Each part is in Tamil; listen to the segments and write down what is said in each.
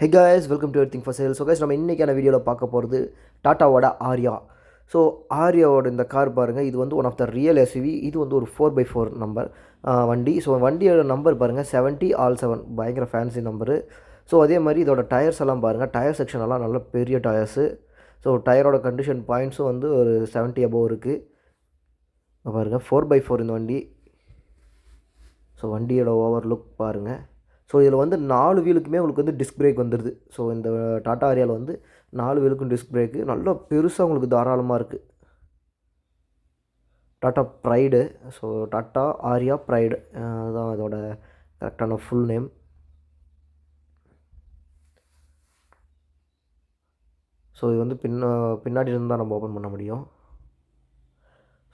Hey guys welcome to thing for sale so guys நம்ம இன்றைக்கான வீடியோவில் பார்க்க போகிறது டாட்டாவோட ஆர்யா ஸோ ஆர்யாவோட இந்த கார் பாருங்கள் இது வந்து one of the real SUV இது வந்து ஒரு ஃபோர் பை ஃபோர் நம்பர் வண்டி. ஸோ வண்டியோட நம்பர் பாருங்கள் செவன்ட்டி ஆல் செவன் பயங்கர ஃபேன்சி நம்பரு ஸோ அதே மாதிரி இதோட டயர்ஸ் எல்லாம் பாருங்கள் டயர் செக்ஷன் எல்லாம் நல்ல பெரிய டயர்ஸு ஸோ டயரோட கண்டிஷன் பாயிண்ட்ஸும் வந்து ஒரு செவன்ட்டி அபோவ் இருக்குது பாருங்கள் ஃபோர் பை ஃபோர் இந்த வண்டி. ஸோ வண்டியோட ஓவர் லுக் பாருங்கள் ஸோ இதில் வந்து நாலு வீலுக்குமே உங்களுக்கு வந்து டிஸ்க் பிரேக் வந்துடுது ஸோ இந்த டாட்டா ஆரியாவில் வந்து நாலு வீலுக்கும் டிஸ்க் பிரேக்கு நல்லா பெருசாக உங்களுக்கு தாராளமாக இருக்குது Tata pride so Tata Aria pride அதுதான் அதோட கரெக்டான ஃபுல் நேம் ஸோ இது வந்து பின்ன பின்னாடி இருந்து தான் நம்ம ஓப்பன் பண்ண முடியும்.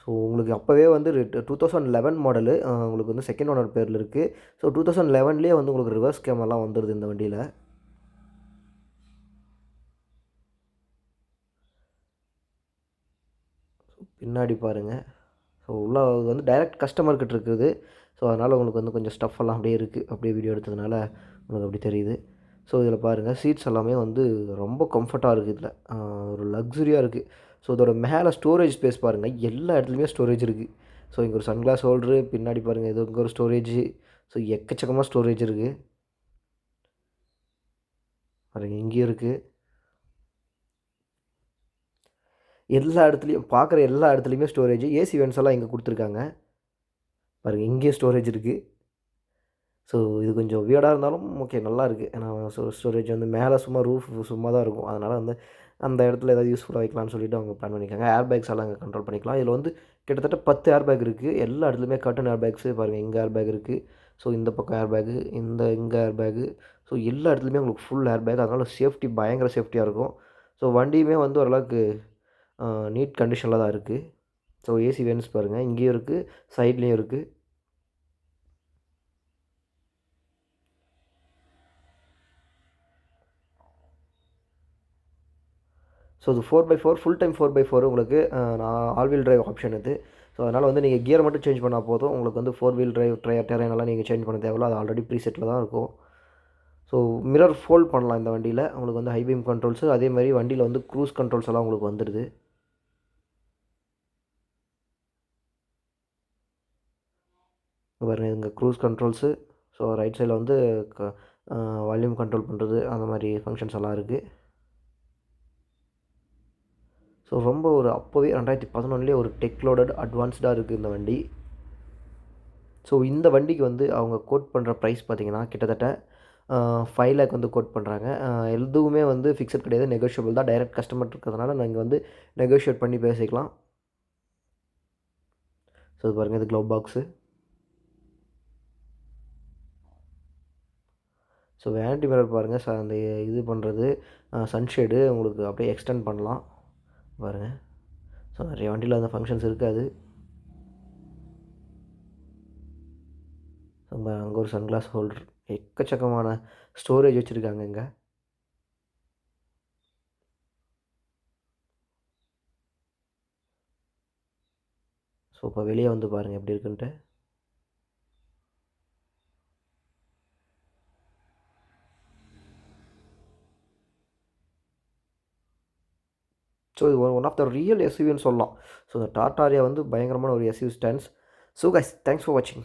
ஸோ உங்களுக்கு அப்போவே வந்து டூ தௌசண்ட் லெவன் மாடலு உங்களுக்கு வந்து செகண்ட் ஓனர் பேரில் இருக்குது ஸோ டூ தௌசண்ட் லெவன்லேயே வந்து உங்களுக்கு ரிவர்ஸ் கேமெல்லாம் வந்துடுது இந்த வண்டியில். பின்னாடி பாருங்கள் ஸோ உள்ள வந்து டைரக்ட் கஸ்டமர்கிட்ட இருக்குது. ஸோ அதனால் உங்களுக்கு வந்து கொஞ்சம் ஸ்டஃப் எல்லாம் அப்படியே இருக்குது அப்படியே வீடியோ எடுத்ததுனால உங்களுக்கு அப்படி தெரியுது. ஸோ இதில் பாருங்கள் சீட்ஸ் எல்லாமே வந்து ரொம்ப கம்ஃபர்ட்டாக இருக்குது இதில். ஒரு லக்ஸுரியாக இருக்குது ஸோ இதோட மேலே ஸ்டோரேஜ் ஸ்பேஸ் பாருங்கள் எல்லா இடத்துலையுமே ஸ்டோரேஜ் இருக்குது ஸோ இங்கே ஒரு சன்கிளாஸ் ஹோல்டரு பின்னாடி பாருங்கள் இது இங்கே ஒரு ஸ்டோரேஜ் ஸோ எக்கச்சக்கமாக ஸ்டோரேஜ் இருக்குது பாருங்கள் இங்கேயும் இருக்குது எல்லா இடத்துலையும் பார்க்குற எல்லா இடத்துலையுமே ஸ்டோரேஜ் ஏசி வென்ஸ் எல்லாம் இங்கே கொடுத்துருக்காங்க. பாருங்கள் இங்கேயும் ஸ்டோரேஜ் இருக்குது ஸோ இது கொஞ்சம் வியர்டாக இருந்தாலும் ஓகே நல்லா இருக்குது ஏன்னா ஸோ ஸ்டோரேஜ் வந்து மேலே சும்மா ரூஃப் சும்மா தான் இருக்கும். அதனால் வந்து அந்த இடத்துல ஏதாவது யூஸ்ஃபுல்லாக வைக்கலாம்னு சொல்லிட்டு அவங்க பிளான் பண்ணியிருக்காங்க. ஏர் பேக்ஸ் எல்லாம் அங்கே கண்ட்ரோல் பண்ணிக்கலாம். இதில் வந்து கிட்டத்தட்ட பத்து ஏர் பேக் இருக்குது எல்லா இடத்துலையுமே கட்டன் ஏர் பேக்ஸு பாருங்கள் இங்கே ஏர் பேக் இருக்குது ஸோ இந்த பக்கம் ஏர் பேக்கு இந்த இங்கே ஏர் பேக்கு ஸோ எல்லா இடத்துலையுமே உங்களுக்கு ஃபுல் ஏர் பேக் அதனால் சேஃப்டி பயங்கர சேஃப்டியாக இருக்கும். ஸோ வண்டியுமே வந்து ஓரளவுக்கு நீட் கண்டிஷனில் தான் இருக்குது ஸோ ஏசி வேன்ஸ் பாருங்கள் இங்கேயும் இருக்குது சைட்லேயும் இருக்குது ஸோ இது four by four full time four by four உங்களுக்கு நான் ஆல் வீல் டிரைவ் ஆப்ஷன் இது. ஸோ அதனால் வந்து நீங்கள் கியர் மட்டும் சேஞ்ச் பண்ணால் போதும். உங்களுக்கு வந்து ஃபோர் வீல் டிரைவ் ட்ரை டெரைனெல்லாம் நீங்கள் சேஞ்ச் பண்ண தேவையில்ல. அது ஆல்ரெடி ப்ரீசெட்டில் தான் இருக்கும். ஸோ மிரர் ஃபோல்ட் பண்ணலாம் இந்த வண்டியில். உங்களுக்கு வந்து ஹைபீம் கண்ட்ரோல்ஸு அதே மாதிரி வண்டியில் வந்து க்ரூஸ் கண்ட்ரோல்ஸ் எல்லாம் உங்களுக்கு வந்துடுது பாருங்கள் இங்கே க்ரூஸ் கண்ட்ரோல்ஸு ஸோ ரைட் சைடில் வந்து வால்யூம் கண்ட்ரோல் பண்ணுறது அந்த மாதிரி ஃபங்க்ஷன்ஸ் எல்லாம் இருக்குது ஸோ ரொம்ப ஒரு அப்போவே ரெண்டாயிரத்தி பதினொன்றுலேயே ஒரு டெக்லோடட் அட்வான்ஸ்டாக இருக்குது இந்த வண்டி. ஸோ இந்த வண்டிக்கு வந்து அவங்க கோட் பண்ணுற ப்ரைஸ் பார்த்திங்கன்னா கிட்டத்தட்ட ஃபைவ் லேக் வந்து கோட் பண்ணுறாங்க எதுவுமே வந்து ஃபிக்ஸட் கிடையாது நெகோஷியபிள் தான். டைரக்ட் கஸ்டமர் இருக்கிறதுனால நாங்கள் வந்து நெகோஷியேட் பண்ணி பேசிக்கலாம். ஸோ இது பாருங்கள் இது glove box so vanity mirror பாருங்கள் ச அந்த இது பண்ணுறது சன்ஷேடு உங்களுக்கு அப்படியே எக்ஸ்டெண்ட் பண்ணலாம். பாருங்கள் ஸோ நிறைய வண்டியில் அந்த ஃபங்க்ஷன்ஸ் இருக்காது. அங்கே ஒரு சன்கிளாஸ் ஹோல்டர் எக்கச்சக்கமான ஸ்டோரேஜ் வச்சுருக்காங்க இங்கே. ஸோ இப்போ வெளியே வந்து பாருங்கள் எப்படி இருக்குன்ட்டு. ஸோ இது ஒன் ஆஃப் த ரியல் எஸ்யூவின்னு சொல்லலாம். ஸோ இந்த டாட்டாரியா வந்து பயங்கரமான ஒரு SU stands so guys thanks for வாட்சிங்